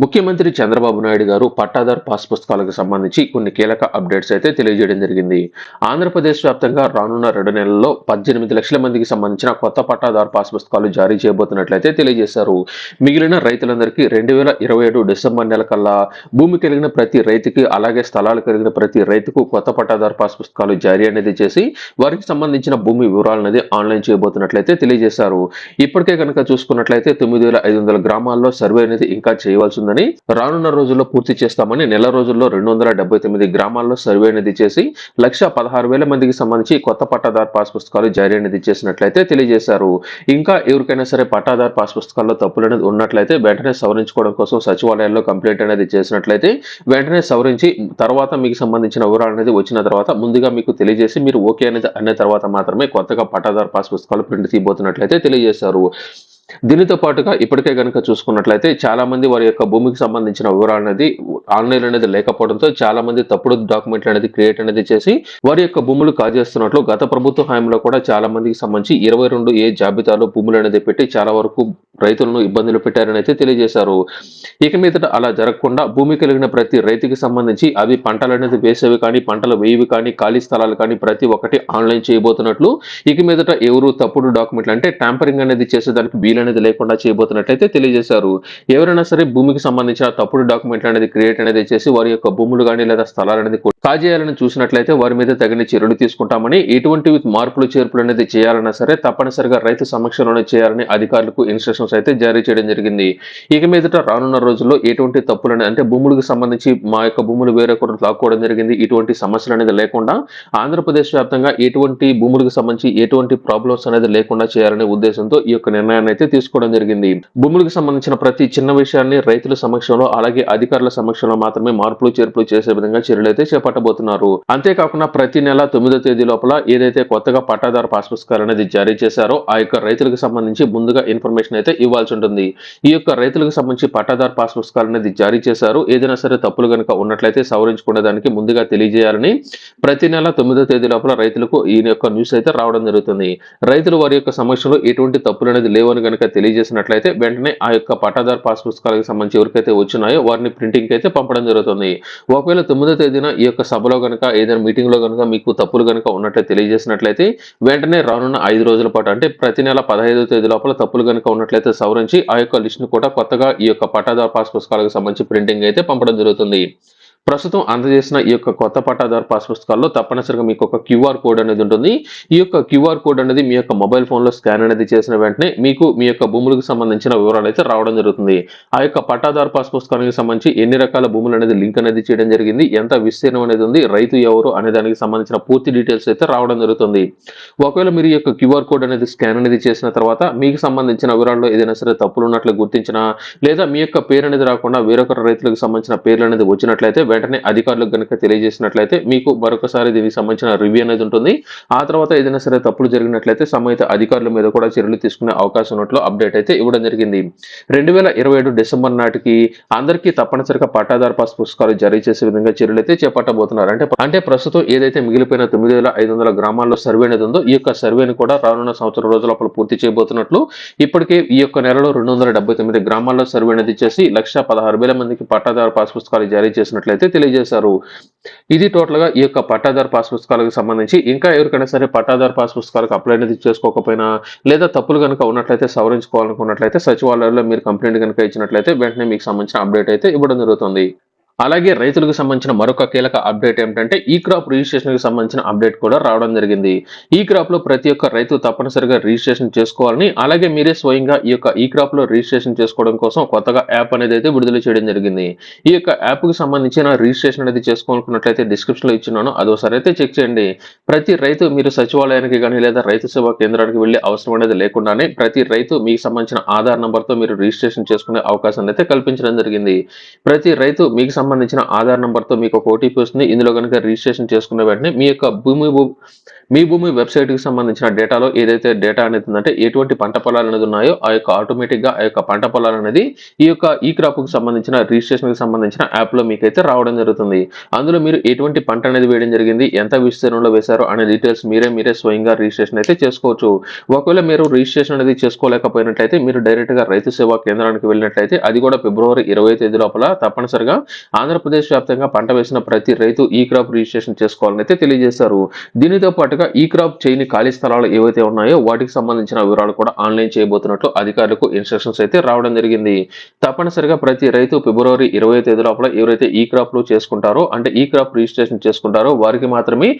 ముఖ్యమంత్రి చంద్రబాబు నాయుడు గారు పట్టాదార్ పాస్ పుస్తకాలకు సంబంధించి కొన్ని కీలక అప్డేట్స్ అయితే తెలియజేయడం జరిగింది. ఆంధ్రప్రదేశ్ వ్యాప్తంగా రానున్న రెండు నెలల్లో పద్దెనిమిది లక్షల మందికి సంబంధించిన కొత్త పట్టాదార్ పాస్ పుస్తకాలు జారీ చేయబోతున్నట్లయితే తెలియజేశారు. మిగిలిన రైతులందరికీ రెండు వేల ఇరవై ఏడు డిసెంబర్ నెల కల్లా భూమి కలిగిన ప్రతి రైతుకి అలాగే స్థలాలు కలిగిన ప్రతి రైతుకు కొత్త పట్టాదార్ పాస్ పుస్తకాలు జారీ అనేది చేసి వారికి సంబంధించిన భూమి వివరాలు అనేది ఆన్లైన్ చేయబోతున్నట్లయితే తెలియజేశారు. ఇప్పటికే కనుక చూసుకున్నట్లయితే తొమ్మిది వేల ఐదు వందల గ్రామాల్లో సర్వే అనేది ఇంకా చేయవలసి ఉందని రానున్న రోజుల్లో పూర్తి చేస్తామని నెల రోజుల్లో రెండు వందల డెబ్బై తొమ్మిది గ్రామాల్లో సర్వే అనేది చేసి లక్ష పదహారు వేల మందికి సంబంధించి కొత్త పట్టాదారు పాస్ పుస్తకాలు జారీ అనేది చేసినట్లయితే తెలియజేశారు. ఇంకా ఎవరికైనా సరే పట్టాదారు పాస్ పుస్తకాల్లో తప్పులు అనేది ఉన్నట్లయితే వెంటనే సవరించుకోవడం కోసం సచివాలయాల్లో కంప్లైంట్ అనేది చేసినట్లయితే వెంటనే సవరించి తర్వాత మీకు సంబంధించిన వివరాలు అనేది వచ్చిన తర్వాత ముందుగా మీకు తెలియజేసి మీరు ఓకే అనేది అన్న తర్వాత మాత్రమే కొత్తగా పట్టాదారు పాస్ పుస్తకాలు ప్రింట్ తీయబోతున్నట్లయితే తెలియజేశారు. దీనితో పాటుగా ఇప్పటికే కనుక చూసుకున్నట్లయితే చాలా మంది వారి యొక్క భూమికి సంబంధించిన వివరాలు అనేది ఆన్లైన్ అనేది లేకపోవడంతో చాలా మంది తప్పుడు డాక్యుమెంట్లు అనేది క్రియేట్ అనేది చేసి వారి యొక్క భూములు కాజేస్తున్నట్లు గత ప్రభుత్వ హయాంలో కూడా చాలా మందికి సంబంధించి ఇరవై రెండు ఏ జాబితాలో భూములు అనేది పెట్టి చాలా వరకు రైతులను ఇబ్బందులు పెట్టారని అయితే తెలియజేశారు. ఇక మీదట అలా జరగకుండా భూమి కలిగిన ప్రతి రైతుకి సంబంధించి అవి పంటలు అనేది వేసేవి కానీ పంటలు వేయవి కానీ ఖాళీ స్థలాలు కానీ ప్రతి ఒక్కటి ఆన్లైన్ చేయబోతున్నట్లు. ఇక మీదట ఎవరు తప్పుడు డాక్యుమెంట్లు అంటే ట్యాంపరింగ్ అనేది చేసేదానికి వీలు అనేది లేకుండా చేయబోతున్నట్లయితే తెలియజేశారు. ఎవరైనా సరే భూమికి సంబంధించిన తప్పుడు డాక్యుమెంట్లు అనేది క్రియేట్ అనేది చేసి వారి యొక్క భూములు కానీ లేదా స్థలాలు అనేది కాజేయాలని చూసినట్లయితే వారి మీద తగిన చర్యలు తీసుకుంటామని ఎటువంటి మార్పులు చేర్పులు అనేది చేయాలన్నా సరే తప్పనిసరిగా రైతు సమక్షంలోనే చేయాలని అధికారులకు ఇన్స్ట్రక్షన్స్ అయితే జారీ చేయడం జరిగింది. ఇక మీదట రానున్న రోజుల్లో ఎటువంటి తప్పులు అంటే భూములకు సంబంధించి మా యొక్క భూములు వేరొకరు లాక్కోవడం జరిగింది. ఇటువంటి సమస్యలు అనేది లేకుండా ఆంధ్రప్రదేశ్ వ్యాప్తంగా ఎటువంటి భూములకు సంబంధించి ఎటువంటి ప్రాబ్లమ్స్ అనేది లేకుండా చేయాలనే ఉద్దేశంతో ఈ యొక్క నిర్ణయాన్ని అయితే తీసుకోవడం జరిగింది. భూములకు సంబంధించిన ప్రతి చిన్న విషయాన్ని రైతుల సమక్షంలో అలాగే అధికారుల సమక్షంలో మాత్రమే మార్పులు చేర్పులు చేసే విధంగా చర్యలు అయితే చేపట్టబోతున్నారు. అంతేకాకుండా ప్రతి నెల తొమ్మిదో తేదీ లోపల ఏదైతే కొత్తగా పట్టాదారు పాస్ పుస్తకాలు అనేది జారీ చేశారో ఆ యొక్క రైతులకు సంబంధించి ముందుగా ఇన్ఫర్మేషన్ అయితే ఇవ్వాల్సి ఉంటుంది. ఈ యొక్క రైతులకు సంబంధించి పట్టాదారు పాస్ పుస్తకాలు అనేది జారీ చేశారు. ఏదైనా సరే తప్పులు కనుక ఉన్నట్లయితే సవరించుకునే దానికి ముందుగా తెలియజేయాలని ప్రతి నెల తొమ్మిదో తేదీ లోపల రైతులకు ఈ యొక్క న్యూస్ అయితే రావడం జరుగుతుంది. రైతులు వారి యొక్క సమస్యలో ఎటువంటి తప్పులు అనేది లేవని కనుక తెలియజేసినట్లయితే వెంటనే ఆ యొక్క పట్టాదారు పాస్ పుస్తకాలకు సంబంధించి ఎవరికైతే వచ్చినాయో వారిని ప్రింటింగ్ అయితే పంపడం జరుగుతుంది. ఒకవేళ తొమ్మిదో తేదీన ఈ యొక్క సభలో కనుక ఏదైనా మీటింగ్లో కనుక మీకు తప్పులు కనుక ఉన్నట్లయితే తెలియజేసినట్లయితే వెంటనే రానున్న ఐదు రోజుల పాటు అంటే ప్రతి నెల పదహైదో తేదీ లోపల తప్పులు కనుక ఉన్నట్లయితే సవరించి ఆ యొక్క లిస్ట్ను కూడా కొత్తగా ఈ యొక్క పట్టాదారు పాస్ పుస్తకాలకు సంబంధించి ప్రింటింగ్ అయితే పంపడం జరుగుతుంది. ప్రస్తుతం అందజేసిన ఈ యొక్క కొత్త పట్టాదారు పాస్ పుస్తకాల్లో తప్పనిసరిగా మీకు ఒక క్యూఆర్ కోడ్ అనేది ఉంటుంది. ఈ యొక్క క్యూఆర్ కోడ్ అనేది మీ యొక్క మొబైల్ ఫోన్లో స్కాన్ అనేది చేసిన వెంటనే మీకు మీ యొక్క భూములకు సంబంధించిన వివరాలు అయితే రావడం జరుగుతుంది. ఆ యొక్క పట్టాదారు పాస్ పుస్తకానికి సంబంధించి ఎన్ని రకాల భూములు అనేది లింక్ అనేది చేయడం జరిగింది ఎంత విస్తీర్ణం అనేది ఉంది రైతు ఎవరు అనే దానికి సంబంధించిన పూర్తి డీటెయిల్స్ అయితే రావడం జరుగుతుంది. ఒకవేళ మీరు ఈ యొక్క క్యూఆర్ కోడ్ అనేది స్కాన్ అనేది చేసిన తర్వాత మీకు సంబంధించిన వివరాల్లో ఏదైనా సరే తప్పులు ఉన్నట్లు గుర్తించినా లేదా మీ యొక్క పేరు అనేది రాకుండా వేరొకరు రైతులకు సంబంధించిన పేర్లు అనేది వచ్చినట్లయితే వెంటనే అధికారులకు కనుక తెలియజేసినట్లయితే మీకు మరొకసారి దీనికి సంబంధించిన రివ్యూ అనేది ఉంటుంది. ఆ తర్వాత ఏదైనా సరే తప్పులు జరిగినట్లయితే సంబంధిత అధికారుల మీద కూడా చర్యలు తీసుకునే అవకాశం ఉన్నట్లు అప్డేట్ అయితే ఇవ్వడం జరిగింది. రెండు వేల ఇరవై ఏడు డిసెంబర్ నాటికి అందరికీ తప్పనిసరిగా పట్టాదారు పాస్ పుస్తకాలు జారీ చేసే విధంగా చర్యలు అయితే చేపట్టబోతున్నారు. అంటే అంటే ప్రస్తుతం ఏదైతే మిగిలిపోయిన తొమ్మిది వేల ఐదు వందల గ్రామాల్లో సర్వే అనేది ఉందో ఈ యొక్క సర్వేను కూడా రానున్న సంవత్సరం రోజుల లోపల పూర్తి చేయబోతున్నట్లు ఇప్పటికే ఈ యొక్క నెలలో రెండు వందల డెబ్బై తొమ్మిది గ్రామాల్లో సర్వే అనేది చేసి లక్ష పదహారు వేల మందికి పట్టాదారు పాస్ పుస్తకాలు జారీ చేసినట్లయితే తెలియజేశారు. ఇది టోటల్గా ఈ యొక్క పట్టాదారు పాస్ పుస్తకాలకు సంబంధించి ఇంకా ఎవరికైనా సరే పట్టాదారు పాస్ పుస్తకాలకు అప్లై అనేది చేసుకోకపోయినా లేదా తప్పులు కనుక ఉన్నట్లయితే సవరించుకోవాలనుకున్నట్లయితే సచివాలయంలో మీరు కంప్లైంట్ కనుక ఇచ్చినట్లయితే వెంటనే మీకు సంబంధించిన అప్డేట్ అయితే ఇవ్వడం జరుగుతుంది. అలాగే రైతులకు సంబంధించిన మరొక కీలక అప్డేట్ ఏమిటంటే ఈ క్రాప్ రిజిస్ట్రేషన్కి సంబంధించిన అప్డేట్ కూడా రావడం జరిగింది. ఈ క్రాప్లో ప్రతి ఒక్క రైతు తప్పనిసరిగా రిజిస్ట్రేషన్ చేసుకోవాలని అలాగే మీరే స్వయంగా ఈ యొక్క ఈ క్రాప్లో రిజిస్ట్రేషన్ చేసుకోవడం కోసం కొత్తగా యాప్ అనేది అయితే విడుదల చేయడం జరిగింది. ఈ యొక్క యాప్కి సంబంధించిన రిజిస్ట్రేషన్ అనేది చేసుకోవాలనుకున్నట్లయితే డిస్క్రిప్షన్లో ఇచ్చినాను అదోసారి అయితే చెక్ చేయండి. ప్రతి రైతు మీరు సచివాలయానికి కానీ లేదా రైతు సేవా కేంద్రానికి వెళ్ళే అవసరం అనేది లేకుండానే ప్రతి రైతు మీకు సంబంధించిన ఆధార్ నెంబర్తో మీరు రిజిస్ట్రేషన్ చేసుకునే అవకాశాన్ని అయితే కల్పించడం జరిగింది. ప్రతి రైతు మీకు సంబంధించిన సంబంధించిన ఆధార్ నెంబర్తో మీకు ఒక ఓటీపీ వస్తుంది. ఇందులో కనుక రిజిస్ట్రేషన్ చేసుకున్న వెంటనే మీ యొక్క భూమి మీ భూమి వెబ్సైట్కి సంబంధించిన డేటాలో ఏదైతే డేటా అనేది ఉందంటే ఎటువంటి పంట పొలాలు అనేది ఉన్నాయో ఆ యొక్క ఆటోమేటిక్గా ఆ యొక్క పంట పొలాలు అనేది ఈ యొక్క ఈ క్రాప్కి సంబంధించిన రిజిస్ట్రేషన్కి సంబంధించిన యాప్లో మీకైతే రావడం జరుగుతుంది. అందులో మీరు ఎటువంటి పంట అనేది వేయడం జరిగింది ఎంత విస్తీర్ణంలో వేశారో అనే డీటెయిల్స్ మీరే మీరే స్వయంగా రిజిస్ట్రేషన్ అయితే చేసుకోవచ్చు. ఒకవేళ మీరు రిజిస్ట్రేషన్ అనేది చేసుకోలేకపోయినట్లయితే మీరు డైరెక్ట్గా రైతు సేవా కేంద్రానికి వెళ్ళినట్లయితే అది కూడా ఫిబ్రవరి ఇరవై తేదీ లోపల తప్పనిసరిగా ఆంధ్రప్రదేశ్ వ్యాప్తంగా పంట వేసిన ప్రతి రైతు ఈ క్రాప్ రిజిస్ట్రేషన్ చేసుకోవాలని అయితే తెలియజేశారు. దీనితో పాటుగా ఈ క్రాప్ చేయని ఖాళీ స్థలాలు ఏవైతే ఉన్నాయో వాటికి సంబంధించిన వివరాలు కూడా ఆన్లైన్ చేయబోతున్నట్లు అధికారులకు ఇన్స్ట్రక్షన్స్ అయితే రావడం జరిగింది. తప్పనిసరిగా ప్రతి రైతు ఫిబ్రవరి ఇరవై తేదీ లోపల ఎవరైతే ఈ క్రాప్లో చేసుకుంటారో అంటే ఈ క్రాప్ రిజిస్ట్రేషన్ చేసుకుంటారో వారికి మాత్రమే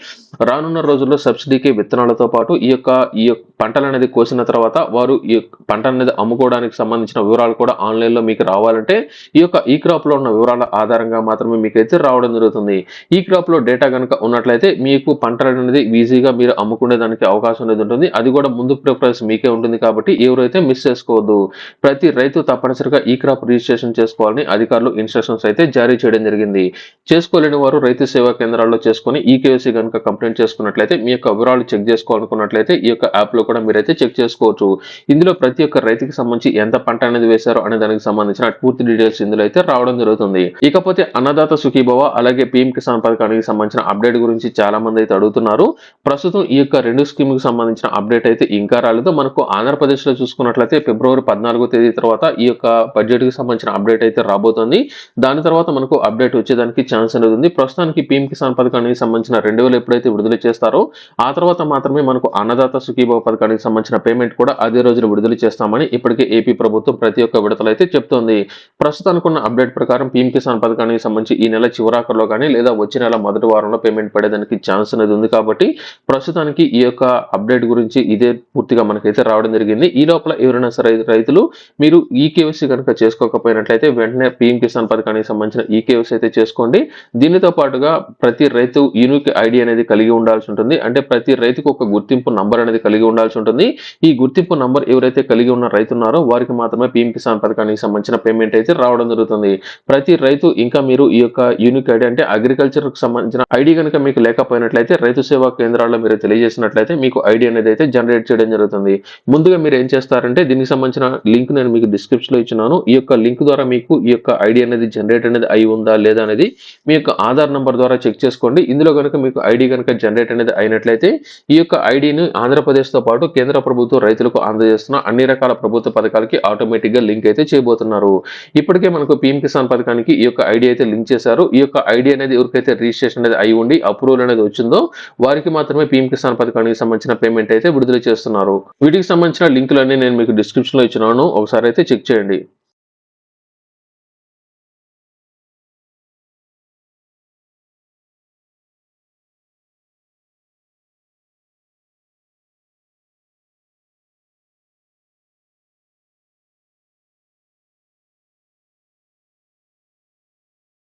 రానున్న రోజుల్లో సబ్సిడీకి విత్తనాలతో పాటు ఈ యొక్క ఈ యొక్క పంటలు అనేది కోసిన తర్వాత వారు ఈ పంట అనేది అమ్ముకోవడానికి సంబంధించిన వివరాలు కూడా ఆన్లైన్లో మీకు రావాలంటే ఈ యొక్క ఈ క్రాప్లో ఉన్న వివరాల ఆధారంగా మాత్రమే మీకైతే రావడం జరుగుతుంది. ఈ క్రాప్లో డేటా కనుక ఉన్నట్లయితే మీకు పంటలు అనేది ఈజీగా మీరు అమ్ముకునే దానికి అవకాశం అనేది ఉంటుంది. అది కూడా ముందు ప్రిఫరెన్స్ మీకే ఉంటుంది కాబట్టి ఎవరైతే మిస్ చేసుకోవద్దు. ప్రతి రైతు తప్పనిసరిగా ఈ క్రాప్ రిజిస్ట్రేషన్ చేసుకోవాలని అధికారులు ఇన్స్ట్రక్షన్స్ అయితే జారీ చేయడం జరిగింది. చేసుకోలేని వారు రైతు సేవా కేంద్రాల్లో చేసుకుని ఈ కేవైసీ కనుక కంప్లైంట్ చేసుకున్నట్లయితే మీ యొక్క వివరాలు చెక్ చేసుకోవాలనుకున్నట్లయితే ఈ యొక్క యాప్లో కూడా మీరైతే చెక్ చేసుకోవచ్చు. ఇందులో ప్రతి ఒక్క రైతుకి సంబంధించి ఎంత పంట అనేది వేశారో అనే దానికి సంబంధించిన పూర్తి డీటెయిల్స్ ఇందులో అయితే రావడం జరుగుతుంది. ఇకపోతే అన్నదాత సుఖీభవ అలాగే పిఎం కిసాన్ పథకానికి సంబంధించిన అప్డేట్ గురించి చాలా మంది అయితే అడుగుతున్నారు. ప్రస్తుతం ఈ యొక్క రెండు స్కీమ్కి సంబంధించిన అప్డేట్ అయితే ఇంకా రాలేదు. మనకు ఆంధ్రప్రదేశ్లో చూసుకున్నట్లయితే ఫిబ్రవరి పద్నాలుగో తేదీ తర్వాత ఈ యొక్క బడ్జెట్కి సంబంధించిన అప్డేట్ అయితే రాబోతుంది. దాని తర్వాత మనకు అప్డేట్ వచ్చేదానికి ఛాన్స్ అనేది ఉంది. ప్రస్తుతానికి పిఎం కిసాన్ పథకానికి సంబంధించిన రెండు వేలు ఎప్పుడైతే విడుదల చేస్తారో ఆ తర్వాత మాత్రమే మనకు అన్నదాత సుఖీభవ పథకానికి సంబంధించిన పేమెంట్ కూడా అదే రోజున విడుదల చేస్తామని ఇప్పటికే ఏపీ ప్రభుత్వం ప్రతి ఒక్క విడతలైతే చెప్తోంది. ప్రస్తుతానికి ఉన్న అప్డేట్ ప్రకారం పీఎం కిసాన్ పథకానికి సంబంధించి ఈ నెల చివరాఖరులో కానీ లేదా వచ్చే నెల మొదటి వారంలో పేమెంట్ పడేదానికి ఛాన్స్ అనేది ఉంది కాబట్టి ప్రస్తుతానికి ఈ యొక్క అప్డేట్ గురించి ఇదే పూర్తిగా మనకైతే రావడం జరిగింది. ఈ లోపల ఎవరైనా సరే రైతులు మీరు ఈ కేవైసీ కనుక చేసుకోకపోయినట్లయితే వెంటనే పీఎం కిసాన్ పథకానికి సంబంధించిన ఈ కేవైసీ అయితే చేసుకోండి. దీనితో పాటుగా ప్రతి రైతు యూనిక్ ఐడి అనేది కలిగి ఉండాల్సి ఉంటుంది. అంటే ప్రతి రైతుకు ఒక గుర్తింపు నంబర్ అనేది కలిగి ఉండాలి ఉండాల్సి ఉంటుంది. ఈ గుర్తింపు నంబర్ ఎవరైతే కలిగి ఉన్న రైతు ఉన్నారో వారికి మాత్రమే పీఎం కిసాన్ పథకానికి సంబంధించిన పేమెంట్ అయితే రావడం జరుగుతుంది. ప్రతి రైతు ఇంకా మీరు ఈ యొక్క యూనిక్ ఐడి అంటే అగ్రికల్చర్కు సంబంధించిన ఐడి కనుక మీకు లేకపోయినట్లయితే రైతు సేవా కేంద్రాల్లో మీరు తెలియజేసినట్లయితే మీకు ఐడి అనేది అయితే జనరేట్ చేయడం జరుగుతుంది. ముందుగా మీరు ఏం చేస్తారంటే దీనికి సంబంధించిన లింక్ నేను మీకు డిస్క్రిప్షన్లో ఇచ్చినాను ఈ యొక్క లింక్ ద్వారా మీకు ఈ యొక్క ఐడి అనేది జనరేట్ అనేది అయి ఉందా లేదా అనేది మీ యొక్క ఆధార్ నంబర్ ద్వారా చెక్ చేసుకోండి. ఇందులో కనుక మీకు ఐడి కనుక జనరేట్ అనేది అయినట్లయితే ఈ యొక్క ఐడిని ఆంధ్రప్రదేశ్తో పాటు కేంద్ర ప్రభుత్వం రైతులకు అందజేస్తున్న అన్ని రకాల ప్రభుత్వ పథకాలకి ఆటోమేటిక్గా లింక్ అయితే చేయబోతున్నారు. ఇప్పటికే మనకు పీఎం కిసాన్ పథకానికి ఈ యొక్క ఐడి అయితే లింక్ చేశారు. ఈ యొక్క ఐడి అనేది ఎవరికైతే రిజిస్ట్రేషన్ అనేది అయి ఉండి అప్రూవల్ అనేది వచ్చిందో వారికి మాత్రమే పీఎం కిసాన్ పథకానికి సంబంధించిన పేమెంట్ అయితే విడుదల చేస్తున్నారు. వీటికి సంబంధించిన లింకులన్నీ నేను మీకు డిస్క్రిప్షన్లో ఇచ్చినాను. ఒకసారి అయితే చెక్ చేయండి.